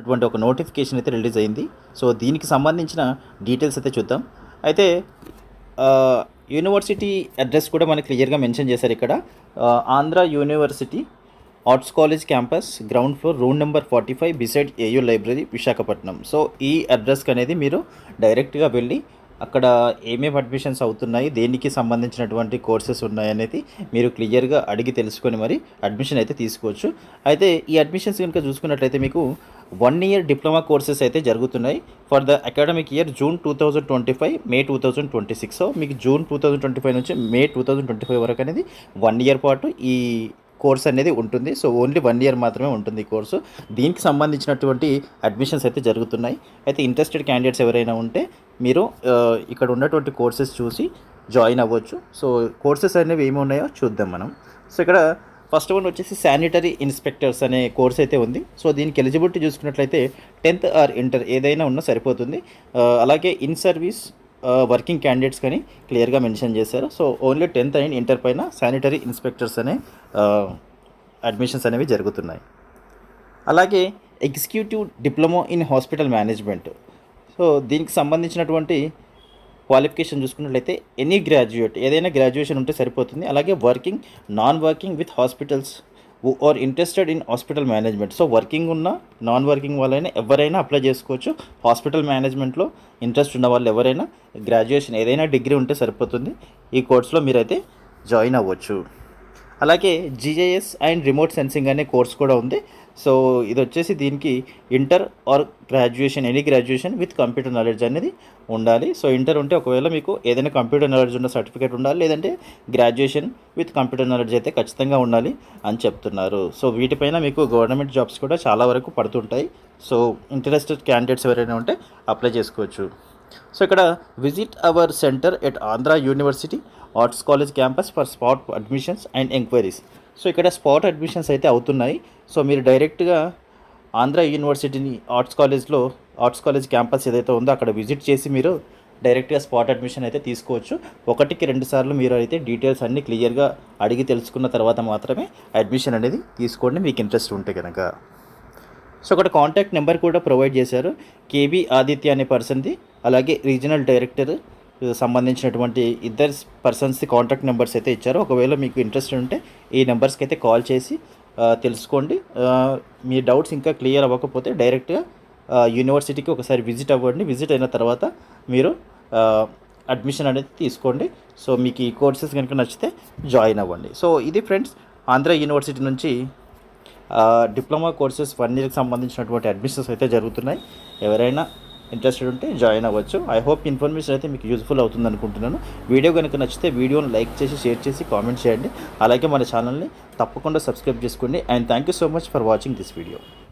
అటువంటి ఒక నోటిఫికేషన్ అయితే రిలీజ్ అయింది. సో దీనికి సంబంధించిన డీటెయిల్స్ అయితే చూద్దాం. అయితే యూనివర్సిటీ అడ్రస్ కూడా మనకి క్లియర్గా మెన్షన్ చేశారు ఇక్కడ. Andhra university arts college campus ground floor room number forty five beside AU library Visakhapatnam. So ఈ అడ్రస్కి అనేది మీరు డైరెక్ట్గా వెళ్ళి అక్కడ ఏమేమి అడ్మిషన్స్ అవుతున్నాయి దేనికి సంబంధించినటువంటి కోర్సెస్ ఉన్నాయి అనేది మీరు క్లియర్గా అడిగి తెలుసుకొని మరి అడ్మిషన్ అయితే తీసుకోవచ్చు. అయితే ఈ అడ్మిషన్స్ కనుక చూసుకున్నట్లయితే మీకు వన్ ఇయర్ డిప్లొమా కోర్సెస్ అయితే జరుగుతున్నాయి. For the academic year June two thousand twenty five May two thousand twenty six so మీకు June two thousand twenty five నుంచి May two thousand twenty five వరకు అనేది వన్ ఇయర్ పాటు ఈ course అనేది ఉంటుంది. సో ఓన్లీ వన్ ఇయర్ మాత్రమే ఉంటుంది ఈ కోర్సు దీనికి సంబంధించినటువంటి అడ్మిషన్స్ అయితే జరుగుతున్నాయి. అయితే ఇంట్రెస్టెడ్ క్యాండిడేట్స్ ఎవరైనా ఉంటే మీరు ఇక్కడ ఉన్నటువంటి కోర్సెస్ చూసి జాయిన్ అవ్వచ్చు. సో కోర్సెస్ అనేవి ఏమి ఉన్నాయో చూద్దాం మనం. సో ఇక్కడ ఫస్ట్ వన్ వచ్చేసి శానిటరీ ఇన్స్పెక్టర్స్ అనే కోర్స్ అయితే ఉంది. సో దీనికి ఎలిజిబిలిటీ చూసుకున్నట్లయితే టెన్త్ ఆర్ ఇంటర్ ఏదైనా ఉన్నా సరిపోతుంది. అలాగే ఇన్ సర్వీస్ వర్కింగ్ క్యాండిడేట్స్ కానీ క్లియర్గా మెన్షన్ చేశారు. So only tenth and inter పైన శానిటరీ ఇన్స్పెక్టర్స్ అనే అడ్మిషన్స్ అనేవి జరుగుతున్నాయి. అలాగే executive diploma in hospital management so దీనికి సంబంధించినటువంటి క్వాలిఫికేషన్ చూసుకున్నట్లయితే ఎనీ గ్రాడ్యుయేట్ ఏదైనా గ్రాడ్యుయేషన్ ఉంటే సరిపోతుంది. అలాగే working non working with hospitals or interested in hospital management so working ఉన్న నాన్ వర్కింగ్ వాళ్ళైనా ఎవరైనా అప్లై చేసుకోవచ్చు. హాస్పిటల్ మేనేజ్మెంట్లో ఇంట్రెస్ట్ ఉన్న వాళ్ళు ఎవరైనా గ్రాడ్యుయేషన్ ఏదైనా డిగ్రీ ఉంటే సరిపోతుంది. ఈ కోర్స్లో మీరైతే జాయిన్ అవ్వచ్చు. అలాగే జీజేఎస్ అండ్ రిమోట్ సెన్సింగ్ అనే కోర్స్ కూడా ఉంది. సో ఇది వచ్చేసి దీనికి inter or graduation any graduation with computer knowledge అనేది ఉండాలి. సో ఇంటర్ ఉంటే ఒకవేళ మీకు ఏదైనా కంప్యూటర్ నాలెడ్జ్ ఉన్న సర్టిఫికేట్ ఉండాలి లేదంటే గ్రాడ్యుయేషన్ విత్ కంప్యూటర్ నాలెడ్జ్ అయితే ఖచ్చితంగా ఉండాలి అని చెప్తున్నారు. సో వీటిపైన మీకు గవర్నమెంట్ జాబ్స్ కూడా చాలా వరకు పడుతుంటాయి. సో ఇంట్రెస్టెడ్ క్యాండిడేట్స్ ఎవరైనా ఉంటే అప్లై చేసుకోవచ్చు. సో ఇక్కడ visit our centre at Andhra university arts college campus for spot admissions and enquiries so ఇక్కడ స్పాట్ అడ్మిషన్స్ అయితే అవుతున్నాయి. సో మీరు డైరెక్ట్గా ఆంధ్ర యూనివర్సిటీని ఆర్ట్స్ కాలేజ్లో ఆర్ట్స్ కాలేజ్ క్యాంపస్ ఏదైతే ఉందో అక్కడ విజిట్ చేసి మీరు డైరెక్ట్గా స్పాట్ అడ్మిషన్ అయితే తీసుకోవచ్చు. ఒకటికి రెండు సార్లు మీరు అయితే డీటెయిల్స్ అన్నీ క్లియర్గా అడిగి తెలుసుకున్న తర్వాత మాత్రమే అడ్మిషన్ అనేది తీసుకోండి. మీకు ఇంట్రెస్ట్ ఉంటే కనుక సో అక్కడ కాంటాక్ట్ నెంబర్ కూడా ప్రొవైడ్ చేశారు. కేబీ ఆదిత్య అనే పర్సన్ది అలాగే రీజనల్ డైరెక్టర్ సంబంధించినటువంటి ఇద్దరు పర్సన్స్ది కాంటాక్ట్ నెంబర్స్ అయితే ఇచ్చారు. ఒకవేళ మీకు ఇంట్రెస్ట్ ఉంటే ఈ నెంబర్స్కి అయితే కాల్ చేసి తెలుసుకోండి. మీ డౌట్స్ ఇంకా క్లియర్ అవ్వకపోతే డైరెక్ట్గా యూనివర్సిటీకి ఒకసారి విజిట్ అవ్వండి. విజిట్ అయిన తర్వాత మీరు అడ్మిషన్ అనేది తీసుకోండి. సో మీకు ఈ కోర్సెస్ కనుక నచ్చితే జాయిన్ అవ్వండి. సో ఇది ఫ్రెండ్స్ ఆంధ్ర యూనివర్సిటీ నుంచి డిప్లొమా కోర్సెస్ వన్ ఇయర్కి సంబంధించినటువంటి అడ్మిషన్స్ అయితే జరుగుతున్నాయి. ఎవరైనా ఇంట్రెస్టెడ్ ఉంటే జాయిన్ అవ్వచ్చు. ఐ హోప్ ఇన్ఫర్మేషన్ అయితే మీకు యూజ్ఫుల్ అవుతుంది అనుకుంటున్నాను. వీడియో కనుక నచ్చితే వీడియోని లైక్ చేసి షేర్ చేసి కామెంట్ చేయండి. అలాగే మన ఛానల్ని తప్పకుండా సబ్స్క్రైబ్ చేసుకోండి. And thank you so much for watching this video